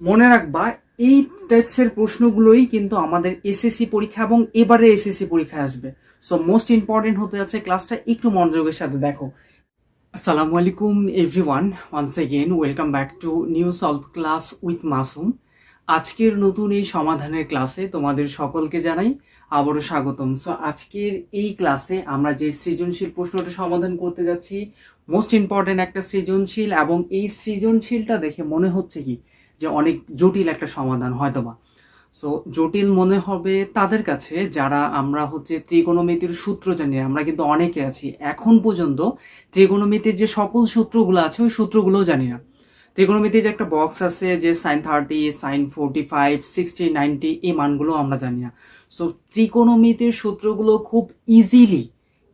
মনে রাখবা, এই টাইপসের প্রশ্নগুলোই কিন্তু আমাদের এসএসসি পরীক্ষা এবং এবারে এসএসসি পরীক্ষায় আসবে। সো মোস্ট ইম্পর্টেন্ট হতে যাচ্ছে ক্লাসটা একটু মনোযোগের সাথে দেখো। আসসালামু আলাইকুম everyone once again welcome back to new solve class with Masum আজকের নতুন এই সমাধানের ক্লাসে তোমাদের সকলকে জানাই আবারও স্বাগতম। সো আজকের এই ক্লাসে আমরা যে সৃজনশীল প্রশ্নটা সমাধান করতে যাচ্ছি মোস্ট ইম্পর্টেন্ট একটা সৃজনশীল এবং এই সৃজনশীলটা দেখে মনে হচ্ছে কি? যে অনেক জটিল একটা সমাধান হয়তোবা। সো জটিল মনে হবে তাদের কাছে যারা আমরা হচ্ছে ত্রিকোণমিতির সূত্র জানি, আমরা কিন্তু অনেকে আছি। এখন পর্যন্ত ত্রিকোণমিতির যে সকল সূত্রগুলো আছে, ওই সূত্রগুলোও জানি না। ত্রিকোণমিতির যে একটা বক্স আছে যে sine thirty sine forty five sixty ninety এই মানগুলো আমরা জানি না। সো ত্রিকোণমিতির সূত্রগুলো খুব ইজিলি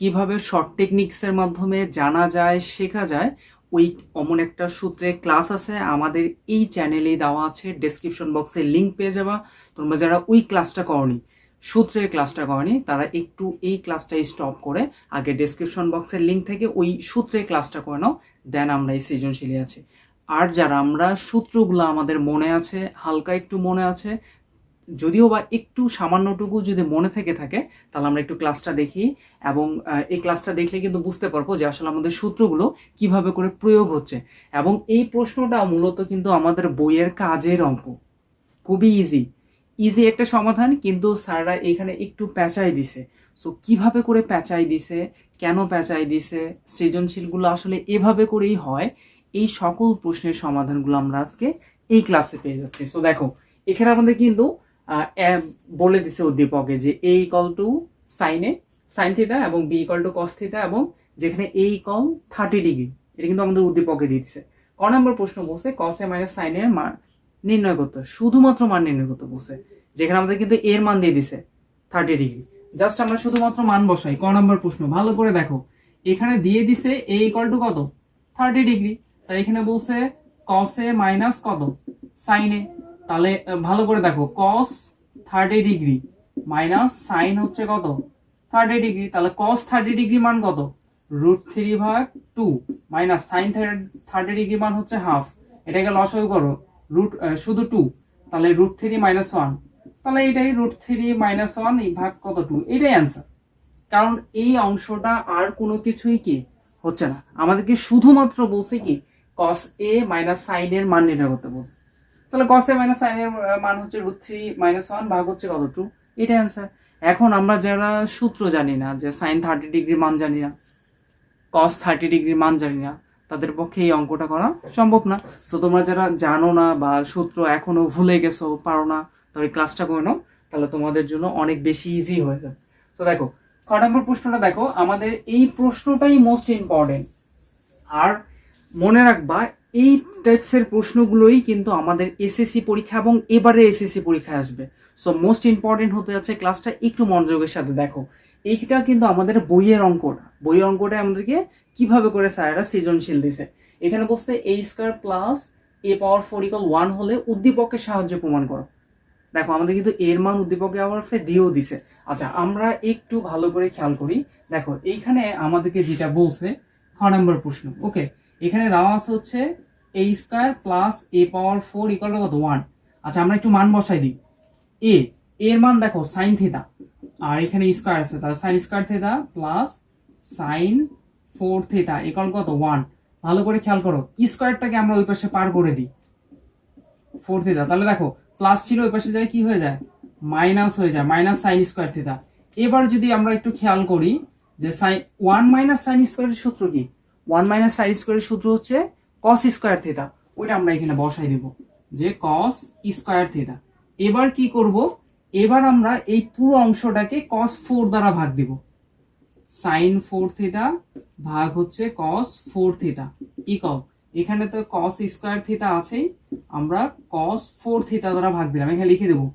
কীভাবে শর্ট টেকনিক্সের মাধ্যমে জানা যায়, শেখা যায় ওই অমন একটা সূত্রে ক্লাস আছে, আমাদের এই চ্যানেলেই দেওয়া আছে ডেসক্রিপশন বক্সে লিংক পেয়ে যাবা। তোমরা যারা ওই ক্লাসটা করনি, সূত্রের ক্লাসটা করনি, তারা একটু এই ক্লাসটা স্টপ করে, আগে ডেসক্রিপশন বক্সের লিঙ্ক থেকে ওই সূত্রের ক্লাসটা করে নাও দেন আমরা এই সৃজনশীলে আছি। আর যারা আমরা সূত্রগুলো আমাদের মনে আছে, হালকা একটু মনে আছে যদিও বা একটু সামান্যটুকু যদি মনে থেকে থাকে, তাহলে আমরা একটু ক্লাসটা দেখি এবং এই ক্লাসটা দেখলে কিন্তু বুঝতে পারব যে আসলে আমাদের সূত্রগুলো কীভাবে করে প্রয়োগ হচ্ছে। এবং এই প্রশ্নটা মূলত কিন্তু আমাদের বইয়ের কাজের অঙ্ক। খুবই ইজি ইজি একটা সমাধান, কিন্তু স্যাররা এখানে একটু প্যাঁচাই দিছে। সো কীভাবে করে প্যাঁচাই দিছে? কেন প্যাঁচাই দিছে? সৃজনশীলগুলো আসলে এভাবে করেই হয়। এই সকল প্রশ্নের সমাধানগুলো আমরা আজকে এই ক্লাসে পেয়ে যাচ্ছি। সো দেখো, এখানে আমাদের কিন্তু বলে দিছে উদ্দীপকে যে এ ইকল টু সাইনে সাইন থিতা এবং b equal to cos theta এবং যেখানে এ ইকল থার্টি ডিগ্রি এটা কিন্তু আমাদের উদ্দীপকে দিয়ে দিছে। ক নম্বর প্রশ্ন বলছে কস এ মাইনাস সাইনের মান নির্ণয় করতে শুধুমাত্র মান নির্ণয় করতে বলছে। যেখানে আমাদের কিন্তু এর মান দিয়ে দিছে থার্টি ডিগ্রি জাস্ট আমরা শুধুমাত্র মান বসাই। ক নম্বর প্রশ্ন, ভালো করে দেখো। এখানে দিয়ে দিছে এ ইকল টু কত? থার্টি ডিগ্রি তাই এখানে বলছে কস মাইনাস কত? সাইনে তাহলে ভালো করে দেখো cos thirty degree minus sine হচ্ছে কত? থার্টি ডিগ্রি তাহলে কস থার্টি ডিগ্রি মান কত? রুট থ্রি ভাগ two minus sine thirty degree মান হচ্ছে হাফ এটাকে লসাগু করো রুট শুধু টু তাহলে রুট থ্রি মাইনাস ওয়ান তাহলে এটাই রুট থ্রি মাইনাস ওয়ান এই ভাগ কত টু এটাই অ্যান্সার কারণ এই অংশটা আর কোনো কিছুই কি হচ্ছে না। আমাদেরকে শুধুমাত্র বলছে কি কস এ মাইনাস সাইনের মান নির্ণয় করতে বলছে। তাহলে কস এ মাইনাস সাইনের মান হচ্ছে রুট থ্রি মাইনাস ওয়ান ভাগ হচ্ছে কত? টু এটা অ্যান্সার এখন আমরা যারা সূত্র জানি না, যে সাইন থার্টি ডিগ্রি মান জানি না কস থার্টি ডিগ্রি মান জানি না, তাদের পক্ষে এই অঙ্কটা করা সম্ভব না। সো তোমরা যারা জানো না বা সূত্র এখনও ভুলে গেছো, পারো না তবে ক্লাসটা করে নাও, তাহলে তোমাদের জন্য অনেক বেশি ইজি হয়ে যাবে। তো দেখো খ নম্বর প্রশ্নটা দেখো, আমাদের এই প্রশ্নটাই মোস্ট ইম্পর্টেন্ট আর মনে রাখবা এই টাইপসের প্রশ্নগুলোই কিন্তু আমাদের এসএসসি পরীক্ষা এবং এবারে এসএসসি পরীক্ষায় আসবে। সো মোস্ট ইম্পর্টেন্ট হতে যাচ্ছে ক্লাসটা একটু মনোযোগের সাথে দেখো। এইটা কিন্তু আমাদের বইয়ের অঙ্কটা বইয়ের অঙ্কটা আমাদেরকে কীভাবে করে স্যারেরা সৃজনশীল দিছে এখানে বলছে a square plus a power four equal one হলে উদ্দীপকের সাহায্যে প্রমাণ করো। দেখো, আমাদের কিন্তু এর মান উদ্দীপকে আবার ফের দিয়েও দিছে। আচ্ছা আমরা একটু ভালো করে খেয়াল করি। দেখো, এইখানে আমাদেরকে যেটা বলছে, খ নম্বর প্রশ্ন ওকে এখানে দেওয়া আছে হচ্ছে a square plus a power four equal কত? ওয়ান আচ্ছা আমরা একটু মান বসাই দিই। এ এর মান দেখো সাইন থিতা আর এখানে স্কোয়ার আছে, তাহলে sine square theta plus sine four theta equal কত? ওয়ান ভালো করে খেয়াল করো স্কোয়ারটাকে আমরা ওই পাশে পার করে দিই। ফোর থিতা তাহলে দেখো প্লাস ছিল ওই পাশে যায়, কি হয়ে যায়? মাইনাস হয়ে যায় মাইনাস সাইন স্কোয়ার থিতা এবার যদি আমরা একটু খেয়াল করি যে সাইন ওয়ান মাইনাস সাইন স্কোয়ারের সূত্র কি? ওয়ান মাইনাস সাইন স্কোয়ারের সূত্র হচ্ছে কস স্কোয়ার থিতা ওইটা আমরা এখানে বসাই দেব যে কস স্কোয়ার থিতা এবার কি করব? এবার আমরা এই পুরো অংশটাকে কস ফোর দ্বারা ভাগ দিব। সাইন ফোর থিতা ভাগ হচ্ছে কস ফোর থিতা ইকল এখানে তো কস স্কোয়ার থিতা আছেই। আমরা কস ফোর থিতা দ্বারা ভাগ দিলাম। এখানে লিখে দেবো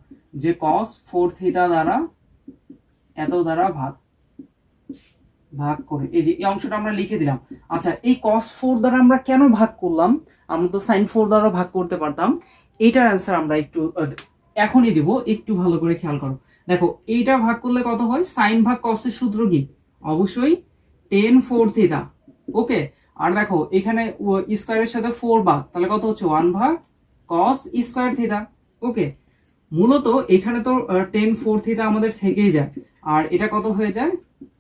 যে কস ফোর থিতা দ্বারা, এত দ্বারা ভাগ ভাগ করে। এই যে, এই অংশটা আমরা লিখে দিলাম। আচ্ছা এই কস ফোর দ্বারা আমরা কেন ভাগ করলাম? আমরা তো সাইন ফোর দ্বারা ভাগ করতে পারতাম। এইটার অ্যান্সার আমরা একটু এখনই দিব। একটু ভালো করে খেয়াল করো। দেখো, এইটা ভাগ করলে কত হয়? সাইন ভাগ কসের সূত্র কি? অবশ্যই টেন ফোর থিতা ওকে আর দেখো, এখানে স্কোয়ারের সাথে ফোর ভাগ তাহলে কত হচ্ছে? ওয়ান ভাগ কস স্কোয়ার থিতা ওকে মূলত এখানে তো টেন ফোর থিতা আমাদের থেকেই যায়। আর এটা কত হয়ে যায়?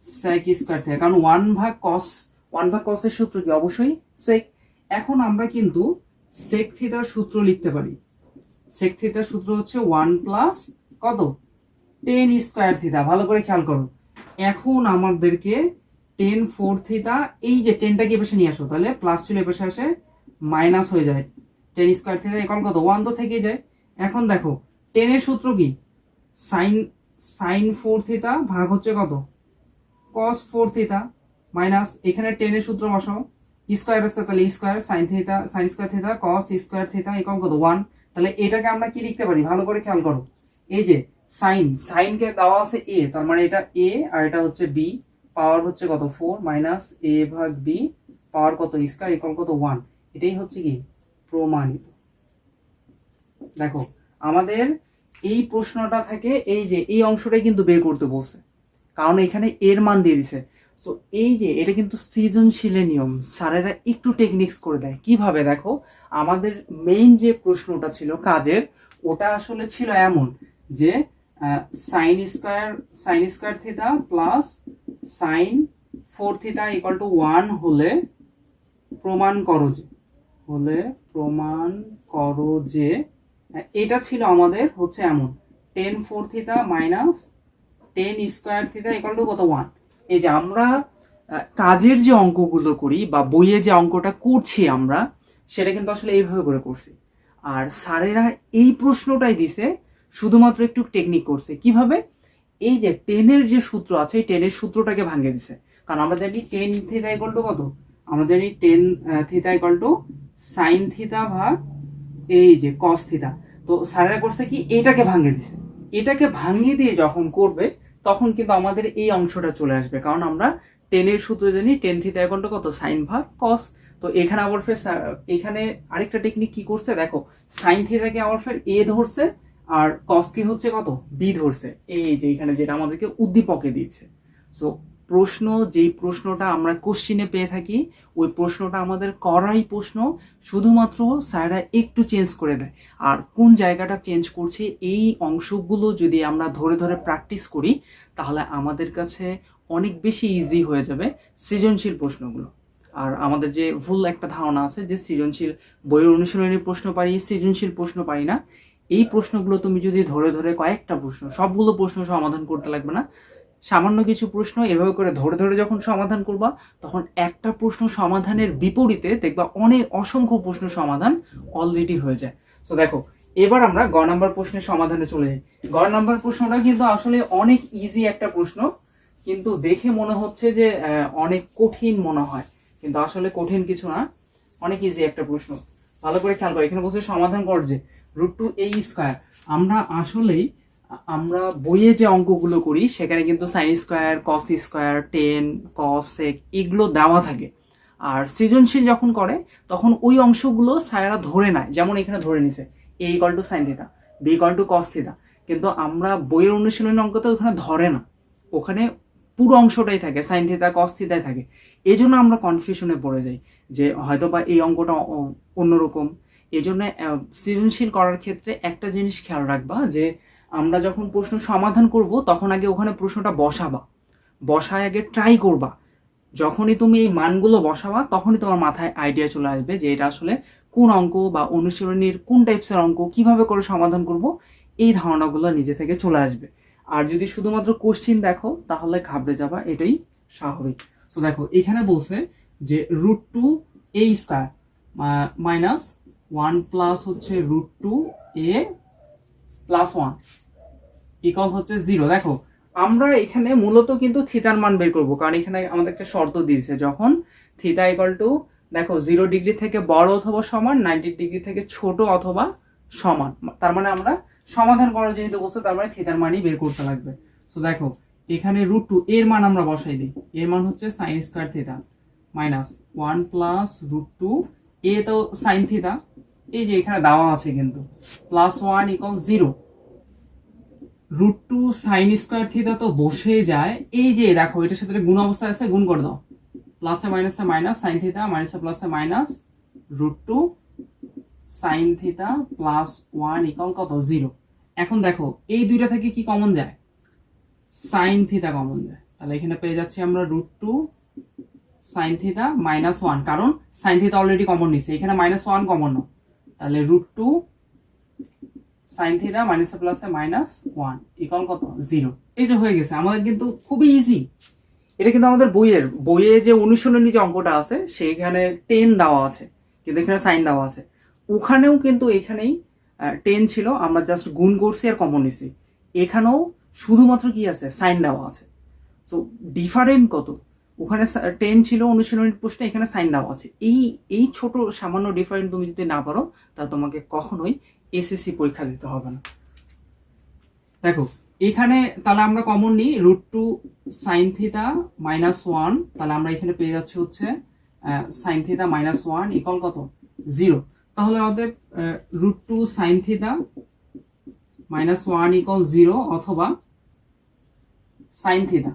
সেক স্কোয়ার থেকে। কারণ ওয়ান ভাগ কস ওয়ান ভাগ কসের সূত্র কি? অবশ্যই সেক এখন আমরা কিন্তু সেক থিতার সূত্র লিখতে পারি। সেক থিতার সূত্র হচ্ছে ওয়ান প্লাস কত? টেন স্কোয়ার থিতা ভালো করে খেয়াল করো। এখন আমাদেরকে টেন ফোর থিতা এই যে টেনটাকে এপাশে নিয়ে আসো, তাহলে প্লাস ছিল এপাশে আসে মাইনাস হয়ে যায়। টেন স্কোয়ার থিতা এখন কত? ওয়ান তো থেকে যায়। এখন দেখো টেনের সূত্র কি? সাইন সাইন ফোর থিতা ভাগ হচ্ছে কত? কস ফোর থিতা মাইনাস এখানে টেনের সূত্র বসাও। স্কোয়ার আসছে তাহলে square sine theta sine square theta cos square theta একক কত ওয়ান তাহলে এটাকে আমরা কি লিখতে পারি? ভালো করে খেয়াল করো। এই যে সাইন সাইনকে দেওয়া আছে এ তার মানে এটা এ আর এটা হচ্ছে বি পাওয়ার হচ্ছে কত? ফোর মাইনাস এ ভাগ বি পাওয়ার কত? স্কোয়ার ইকুয়াল কত? ওয়ান এটাই হচ্ছে কি? প্রমাণিত। দেখো, আমাদের এই প্রশ্নটা থেকে এই যে, এই অংশটাই কিন্তু বের করতে বলছে। কারণ এখানে এর মান দিয়ে দিছে। তো এই যে, এটা কিন্তু সৃজনশীলের নিয়ম। স্যারেরা একটু টেকনিক্স করে দেয়। কীভাবে? দেখো, আমাদের মেইন যে প্রশ্নটা ছিল কাজের, ওটা আসলে ছিল এমন যে sine square sine square theta plus sine four theta equal to one হলে প্রমাণ করো যে, হলে প্রমাণ করো যে, এটা ছিল আমাদের হচ্ছে এমন। Tan four theta minus tan square theta equal to কত ওয়ান এই যে আমরা কাজের যে অঙ্কগুলো করি বা বইয়ে যে অঙ্কটা করছি আমরা, সেটা কিন্তু আসলে এইভাবে করে করছি। আর স্যারেরা এই প্রশ্নটাই দিছে, শুধুমাত্র একটু টেকনিক করছে। কীভাবে? এই যে টেনের যে সূত্র আছে, এই টেনের সূত্রটাকে ভাঙে দিছে। কারণ আমরা জানি টেন থিতা ইকুয়াল টু কত? আমরা জানি tan theta equal to sine theta ভাগ এই যে কস থিতা তো স্যারেরা করছে কি? এটাকে ভাঙে দিছে। এটাকে ভাঙিয়ে দিয়ে যখন করবে তখন কিন্তু আমাদের এই অংশটা চলে আসবে। কারণ আমরা টেনের সূত্র জানি টেন থিতা ইকুয়াল কত? সাইন ভাগ কস তো এখানে আবার ফের এখানে আরেকটা টেকনিক কি করছে? দেখো সাইন থিতাকে আবার ফের এ ধরছে আর কস কি হচ্ছে কত? বি ধরছে। এই যে এখানে যেটা আমাদেরকে উদ্দীপকে দিচ্ছে সো প্রশ্ন, যেই প্রশ্নটা আমরা কোশ্চিনে পেয়ে থাকি, ওই প্রশ্নটা আমাদের করাই প্রশ্ন, শুধুমাত্র স্যাররা একটু চেঞ্জ করে দেয়। আর কোন জায়গাটা চেঞ্জ করছে, এই অংশগুলো যদি আমরা ধরে ধরে প্র্যাকটিস করি, তাহলে আমাদের কাছে অনেক বেশি ইজি হয়ে যাবে সৃজনশীল প্রশ্নগুলো। আর আমাদের যে ভুল একটা ধারণা আছে, যে সৃজনশীল বইয়ের অনুশীলনী প্রশ্ন পারি, সৃজনশীল প্রশ্ন পারি না, এই প্রশ্নগুলো তুমি যদি ধরে ধরে কয়েকটা প্রশ্ন, সবগুলো প্রশ্ন সমাধান করতে লাগবে না সামান্য কিছু প্রশ্ন এভাবে করে ধরে ধরে যখন সমাধান করবা, তখন একটা প্রশ্ন সমাধানের বিপরীতে দেখবা অনেক অসংখ্য প্রশ্ন সমাধান অলরেডি হয়ে যায়। তো দেখো, এবার আমরা গ নাম্বার প্রশ্নের সমাধানে চলে যাই। গ নাম্বার প্রশ্নটা কিন্তু আসলে অনেক ইজি একটা প্রশ্ন, কিন্তু দেখে মনে হচ্ছে যে অনেক কঠিন মনে হয়। কিন্তু আসলে কঠিন কিছু না, অনেক ইজি একটা প্রশ্ন। ভালো করে খেয়াল করো, এখানে বসে সমাধান কর যে রুট টু এই স্কোয়ার আমরা আসলেই আমরা বইয়ে যে অঙ্কগুলো করি, সেখানে কিন্তু sine square cos square tan cos sec এগুলো দেওয়া থাকে। আর সৃজনশীল যখন করে, তখন ওই অংশগুলো স্যারেরা ধরে নেয়। যেমন এখানে ধরে নিছে a equal to sine theta b equal to cos theta কিন্তু আমরা বইয়ের অনুশীলনী অঙ্কতে ওখানে ধরে না। ওখানে পুরো অংশটাই থাকে সাইন থিতা কস থিতাই থাকে। এই জন্য আমরা কনফিউশনে পড়ে যাই যে হয়তো বা এই অঙ্কটা অন্যরকম। এই জন্য সৃজনশীল করার ক্ষেত্রে একটা জিনিস খেয়াল রাখবা যে আমরা যখন প্রশ্ন সমাধান করব, তখন আগে ওখানে প্রশ্নটা বসাবা। বসায় আগে ট্রাই করবা। যখনই তুমি এই মানগুলো বসাবা, তখনই তোমার মাথায় আইডিয়া চলে আসবে যে এটা আসলে কোন অঙ্ক বা অনুশীলনীর কোন টাইপসের অঙ্ক, কীভাবে করে সমাধান করব, এই ধারণাগুলো নিজে থেকে চলে আসবে। আর যদি শুধুমাত্র কোশ্চিন দেখো, তাহলে ঘাবড়ে যাবা, এটাই স্বাভাবিক। তো দেখো, এখানে বলছে যে root two a square minus one plus হচ্ছে root two a plus one equal হচ্ছে জিরো দেখো, আমরা এখানে মূলত কিন্তু থিতার মান বের করব, কারণ এখানে আমাদের একটা শর্ত দিয়েছে, যখন থিতা ইকল টু দেখো জিরো ডিগ্রি থেকে বড় অথবা সমান নাইনটি ডিগ্রি থেকে ছোট অথবা সমান। তার মানে আমরা সমাধান করা যেহেতু বলছে তার মানে থিতার মানই বের করতে লাগবে। তো দেখো, এখানে রুট টু এর মান আমরা বসাই দিই। এর মান হচ্ছে sine square theta minus one plus root two a তো সাইন থিতা এই যে এখানে দেওয়া আছে কিন্তু plus one equal zero root two sine square theta তো বসে যায়। এই যে দেখো, এটার সাথে গুণ অবস্থা আছে, গুণ করে দাও। প্লাসে মাইনাসে মাইনাস সাইন থিতা মাইনাসে প্লাসে minus root two sine theta plus one equal কত? জিরো এখন দেখো, এই দুইটা থেকে কি কমন যায়? সাইন থিটা কমন যায়। তাহলে এখানে পেয়ে যাচ্ছি আমরা root two sine theta minus one কারণ সাইন থিটা অলরেডি কমন নিচ্ছে এখানে মাইনাস ওয়ান কমন না। তাহলে root two sine theta minus প্লাসে মাইনাস ওয়ান ইকাল কত? জিরো এই যে হয়ে গেছে, আমাদের কিন্তু খুবই ইজি এটা কিন্তু আমাদের বইয়ের, বইয়ে যে অনুশীলনী যে অঙ্কটা আছে, সেইখানে টেন দেওয়া আছে। কিন্তু এখানে সাইন দেওয়া আছে। ওখানেও কিন্তু এখানেই টেন ছিল, আমরা জাস্ট গুণ করছি আর কমন নিছি। এখানেও শুধুমাত্র কি আছে? সাইন দেওয়া আছে। সো ডিফারেন্ট কত? ওখানে টেন ছিল অনুশীলনীর প্রশ্নে এখানে সাইন দেওয়া আছে। এই এই ছোট সামান্য ডিফারেন্ট তুমি যদি না পারো, তা তোমাকে কখনোই এসএসসি পরীক্ষা দিতে হবে না। দেখো, এখানে তাহলে আমরা কমন নিই root two sine theta minus one তাহলে আমরা এখানে পেয়ে যাচ্ছি হচ্ছে sine theta minus one equal কত? জিরো তাহলে আমাদের root two sine theta minus one equal zero অথবা sine theta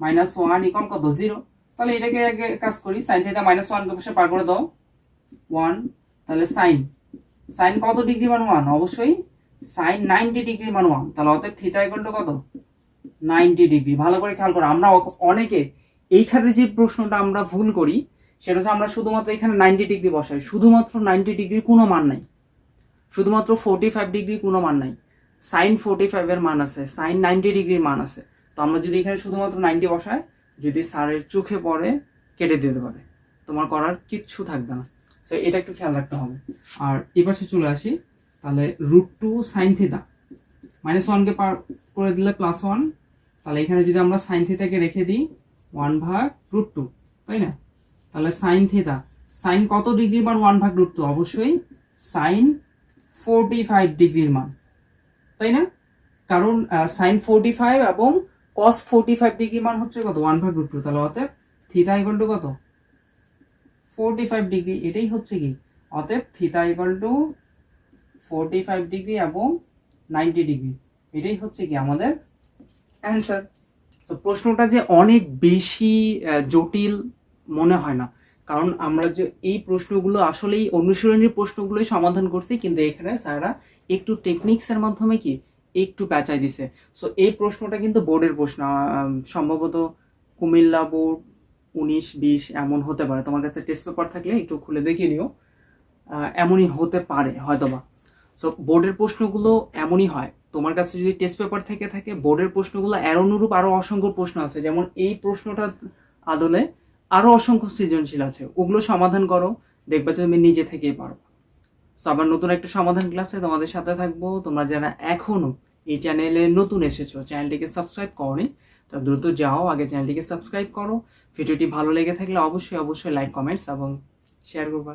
minus one equal কত? জিরো। তাহলে এটাকে আগে কাজ করি সাইন থিটা মাইনাস ওয়ান পাশে পার করে দাও। ওয়ান, তাহলে সাইন সাইন কত ডিগ্রি মান ওয়ান? অবশ্যই সাইন নাইনটি ডিগ্রি মান ওয়ান। তাহলে অতএব থিটা টু কত? Ninety degree. ভালো করে খেয়াল করো, আমরা অনেকে এইখানে যে প্রশ্নটা আমরা ভুল করি, সেটা হচ্ছে আমরা শুধুমাত্র এখানে নাইনটি ডিগ্রি বসাই। শুধুমাত্র নাইনটি ডিগ্রি কোনো মান নাই। শুধুমাত্র ফোর্টি ফাইভ ডিগ্রি কোনো মান নাই। সাইন ফোর্টি ফাইভের মান আছে সাইন নাইনটি ডিগ্রির মান আছে। তো আমরা যদি এখানে শুধুমাত্র নাইনটি বসাই যদি স্যারের চোখে পড়ে, কেটে দিতে পারে। তোমার করার কিচ্ছু থাকবে না। তো এটা একটু খেয়াল রাখতে হবে। আর এ পাশে চলে আসি, তাহলে root two sine theta minus ওয়ানকে পার করে দিলে প্লাস ওয়ান তাহলে এখানে যদি আমরা সাইন থিটাকে রেখে দিই ওয়ান ভাগ রুট টু তাই না? তাহলে সাইন থিটা সাইন কত ডিগ্রি মান ওয়ান ভাগ রুট টু অবশ্যই সাইন ফোরটি ফাইভ ডিগ্রির মান। তাই না? কারণ সাইন ফোরটি ফাইভ এবং কস ফোরটি ফাইভ ডিগ্রি মান হচ্ছে কত? ওয়ান ভাগ রুট টু তাহলে অতএব ইকুয়াল টু কত? ফোরটি ফাইভ ডিগ্রি এটাই হচ্ছে কি? অতএব theta equal to forty five degree এবং নাইনটি ডিগ্রি এটাই হচ্ছে কি আমাদের অ্যান্সার তো প্রশ্নটা যে অনেক বেশি জটিল মনে হয় না, কারণ আমরা যে এই প্রশ্নগুলো আসলেই অনুশীলনের প্রশ্নগুলোই সমাধান করছি, কিন্তু এখানে স্যাররা একটু টেকনিক্সের মাধ্যমে কি একটু প্যাঁচাই দিছে। সো এই প্রশ্নটা কিন্তু বোর্ডের প্রশ্ন। সম্ভবত কুমিল্লা বোর্ড উনিশ, বিশ এমন হতে পারে। তোমার কাছে টেস্ট পেপার থাকলে একটু খুলে দেখিয়ে নিও। এমনই হতে পারে, হয়তোবা। সো বোর্ডের প্রশ্নগুলো এমনই হয়। তোমার কাছে যদি টেস্ট পেপার থেকে থাকে, বোর্ডের প্রশ্নগুলো এর অনুরূপ আরও অসংখ্য প্রশ্ন আছে। যেমন এই প্রশ্নটা আদলে আরও অসংখ্য সৃজনশীল আছে। ওগুলো সমাধান করো। দেখবে তুমি নিজে থেকেই পারো সো আবার নতুন একটা সমাধান ক্লাসে তোমাদের সাথে থাকব। তোমরা যারা এখনও এই চ্যানেলে নতুন এসেছ চ্যানেলটিকে সাবস্ক্রাইব করনি, তা দ্রুত যাও, আগে চ্যানেলটিকে সাবস্ক্রাইব করো। ভিডিওটি ভালো লেগে থাকলে অবশ্যই অবশ্যই লাইক কমেন্টস এবং শেয়ার করবা।